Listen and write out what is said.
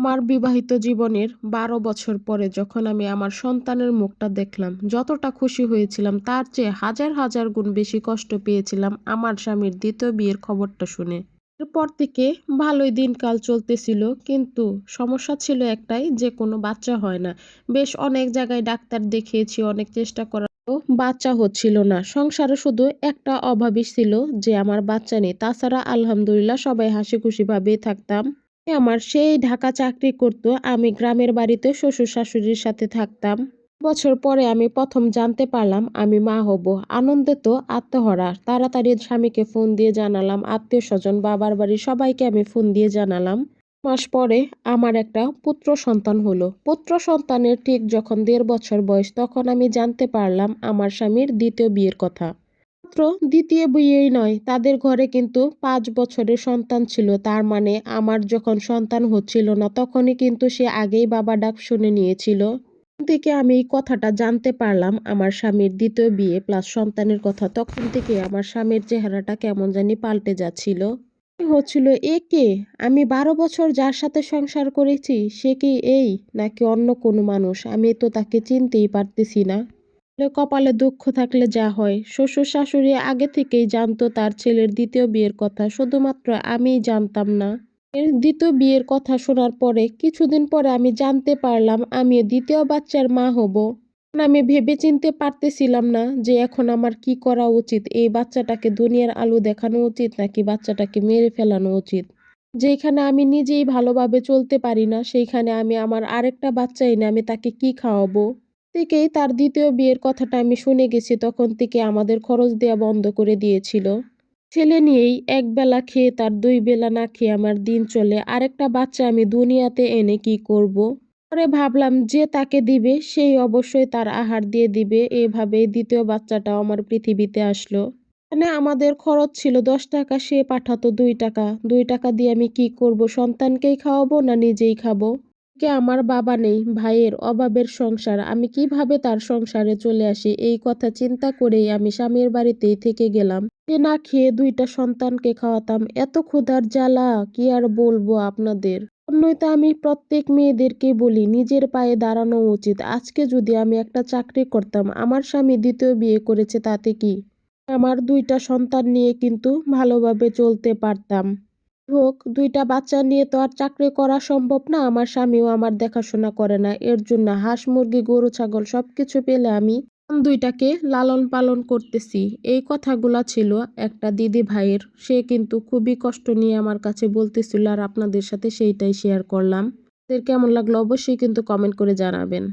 আমার বিবাহিত জীবনের বারো বছর পরে যখন আমি আমার সন্তানের মুখটা দেখলাম, যতটা খুশি হয়েছিলাম, তার চেয়ে হাজার হাজার গুণ বেশি কষ্ট পেয়েছিলাম আমার স্বামীর দ্বিতীয় বিয়ের খবরটা শুনে। এরপর থেকে ভালোই দিনকাল চলতেছিল, কিন্তু সমস্যা ছিল একটাই, যে কোনো বাচ্চা হয় না। বেশ অনেক জায়গায় ডাক্তার দেখিয়েছি, অনেক চেষ্টা করা বাচ্চা হচ্ছিল না। সংসারে শুধু একটা অভাবই ছিল যে আমার বাচ্চা নেই। তাছাড়া আলহামদুলিল্লাহ সবাই হাসি খুশি ভাবেই থাকতাম। আমার সেই ঢাকা চাকরি করত, আমি গ্রামের বাড়িতে শ্বশুর শাশুড়ির সাথে থাকতাম। বছর পরে আমি প্রথম জানতে পারলাম আমি মা হব। আনন্দে তো আত্মহরা। তাড়াতাড়ি স্বামীকে ফোন দিয়ে জানালাম, আত্মীয় স্বজন, বাবার বাড়ি, সবাইকে আমি ফোন দিয়ে জানালাম। মাস পরে আমার একটা পুত্র সন্তান হলো। পুত্র সন্তানের ঠিক যখন দেড় বছর বয়স, তখন আমি জানতে পারলাম আমার স্বামীর দ্বিতীয় বিয়ের কথা। মাত্র দ্বিতীয় বিয়েই নয়, তাদের ঘরে কিন্তু পাঁচ বছরের সন্তান ছিল। তার মানে আমার যখন সন্তান হচ্ছিল না, তখনই কিন্তু সে আগেই বাবা ডাক শুনে নিয়েছিল। থেকে আমি এই কথাটা জানতে পারলাম, আমার স্বামীর দ্বিতীয় বিয়ে প্লাস সন্তানের কথা। তখন থেকে আমার স্বামীর চেহারাটা কেমন জানি পাল্টে যাচ্ছিল। হচ্ছিল এ কে? আমি বারো বছর যার সাথে সংসার করেছি, সে কি এই নাকি অন্য কোনো মানুষ? আমি তো তাকে চিনতেই পারতেছি না। কপালে দুঃখ থাকলে যা হয়। শ্বশুর শাশুড়ি আগে থেকেই জানতো তার ছেলের দ্বিতীয় বিয়ের কথা, শুধুমাত্র আমিই জানতাম না। এর দ্বিতীয় বিয়ের কথা শোনার পরে কিছুদিন পরে আমি জানতে পারলাম আমি দ্বিতীয় বাচ্চার মা হব। আমি ভেবে চিনতে পারতেছিলাম না যে এখন আমার কি করা উচিত, এই বাচ্চাটাকে দুনিয়ার আলো দেখানো উচিত নাকি বাচ্চাটাকে মেরে ফেলানো উচিত। যেখানে আমি নিজেই ভালোভাবে চলতে পারি না, সেইখানে আমি আমার আরেকটা বাচ্চা এনে আমি তাকে কি খাওয়াবো? থেকেই তার দ্বিতীয় বিয়ের কথাটা আমি শুনে গেছি, তখন থেকে আমাদের খরচ দেওয়া বন্ধ করে দিয়েছিল। ছেলে নিয়েই এক বেলা খেয়ে তার দুই বেলা না খেয়ে আমার দিন চলে। আরেকটা বাচ্চা আমি দুনিয়াতে এনে কি করব। পরে ভাবলাম যে তাকে দিবে, সেই অবশ্যই তার আহার দিয়ে দিবে। এভাবে দ্বিতীয় বাচ্চাটাও আমার পৃথিবীতে আসলো। মানে আমাদের খরচ ছিল দশ টাকা, সে পাঠাতো দুই টাকা। দুই টাকা দিয়ে আমি কি করব, সন্তানকেই খাওয়াবো না নিজেই খাব? কে আমার বাবা নেই, ভাইয়ের অভাবের সংসার, আমি কীভাবে তার সংসারে চলে আসি? এই কথা চিন্তা করেই আমি স্বামীর বাড়িতেই থেকে গেলাম। না খেয়ে দুইটা সন্তানকে খাওয়াতাম। এত ক্ষুধার জ্বালা, কি আর বলব আপনাদের? নয়তো আমি প্রত্যেক মেয়েদেরকে বলি, নিজের পায়ে দাঁড়ানো উচিত। আজকে যদি আমি একটা চাকরি করতাম, আমার স্বামী দ্বিতীয় বিয়ে করেছে তাতে কি? আমার দুইটা সন্তান নিয়ে কিন্তু ভালোভাবে চলতে পারতাম। হোক, দুইটা বাচ্চা নিয়ে তো আর চাকরি করা সম্ভব না। আমার স্বামীও আমার দেখাশোনা করে না। এর জন্য হাঁস, মুরগি, গরু, ছাগল সব কিছু পেলে আমি দুইটাকে লালন পালন করতেছি। এই কথাগুলা ছিল একটা দিদি ভাইয়ের। সে কিন্তু খুবই কষ্ট নিয়ে আমার কাছে বলতেছিল আর আপনাদের সাথে সেইটাই শেয়ার করলাম। কেমন লাগল অবশ্যই কিন্তু কমেন্ট করে জানাবেন।